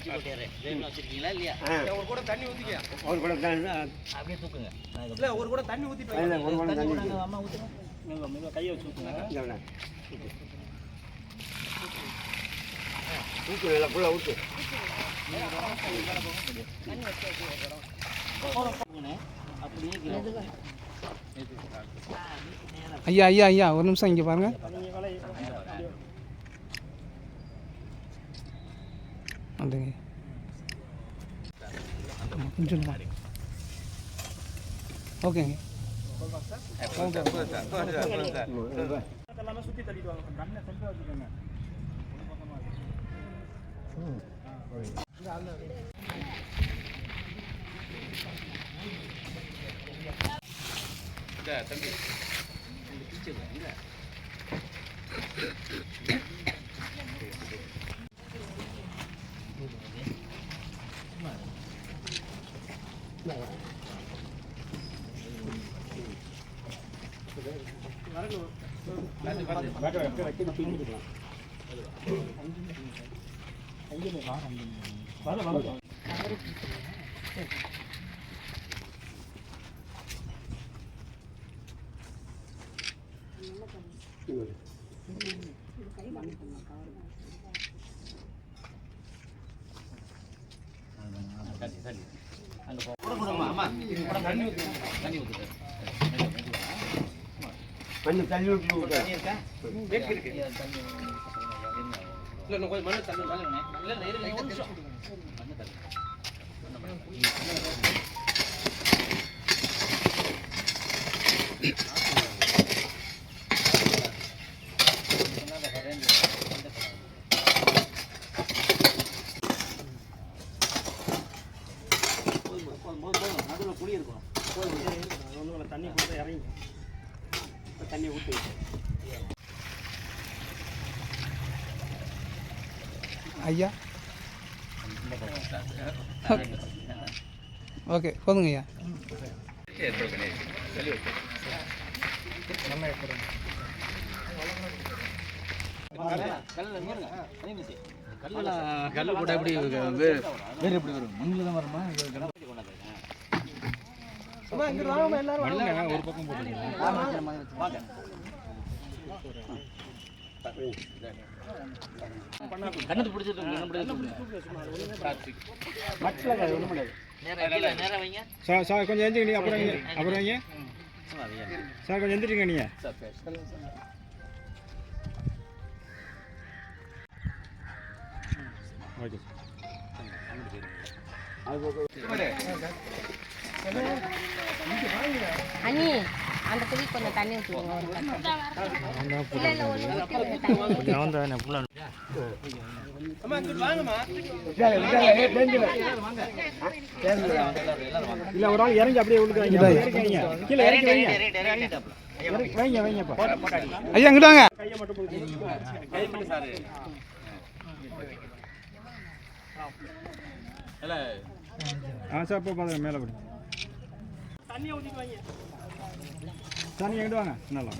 தண்ணி கொடுப்பா ஆ. ஒரு கூட தண்ணி ஊத்திக்க ஒரு தண்ணி அப்படியே தூக்குங்க. இல்ல ஒரு கூட தண்ணி ஒரு. அம்மா ஊற்றுங்க மெதுவா கையை வச்சு ஊற்றுங்க ஃபுல்லாக கீழே. ஐயா ஐயா ஐயா ஒரு நிமிஷம் இங்கே பாருங்க. வந்துங்க ஆமா, கொஞ்சம் தான். ஓகேங்க. எல்லாமே அங்க போ. கூட போடுமா, தண்ணி ஊத்துங்க. தண்ணி ஊத்துங்க. மண்ணு தள்ளு. போதும், போதும், போதும், போதும். நடுவுல குழி இருக்கும். ஒன்றும் தண்ணி போட்டு இறங்கி இப்ப தண்ணி ஊற்றி ஐயா ஓகே போதுங்க ஐயா கல்லுல மீறுங்க. தண்ணி ஊத்தி. கல்லுல கல்லு போட்டா எப்படி வேறு எப்படி வரும் மண்ணில் தான் வருமா அம்மா இங்க வாங்கம்மா எல்லாரும் வாங்க. ஒரு பக்கம் போட்டுருங்க வாங்க. கண்ணத்து பிடிச்சிட்டு சார் சார் கொஞ்சம் எந்திரிங்க அப்புறம் வைங்க. அப்புறம் வைங்க. சார் கொஞ்சம் எந்திரிங்க நீங்க. ஓகே. அண்ணி அந்த குழி கொஞ்சம் தண்ணி ஊற்றுங்க ஒரு இல்லை இல்லை ஒன்று ஊற்றி கொஞ்சம் தண்ணி ஒரு ஆள் இறங்கி அப்படியே உள்ளுக்கு வைங்க வைங்க கீழே வைங்க வைங்க வைங்கப்பா ஐயா இங்கிட்டு கையை மட்டும் ஆ சார் இப்போ மேலே படி. தண்ணியை தண்ணி எங்கிட்டு வாங்க? நல்லா.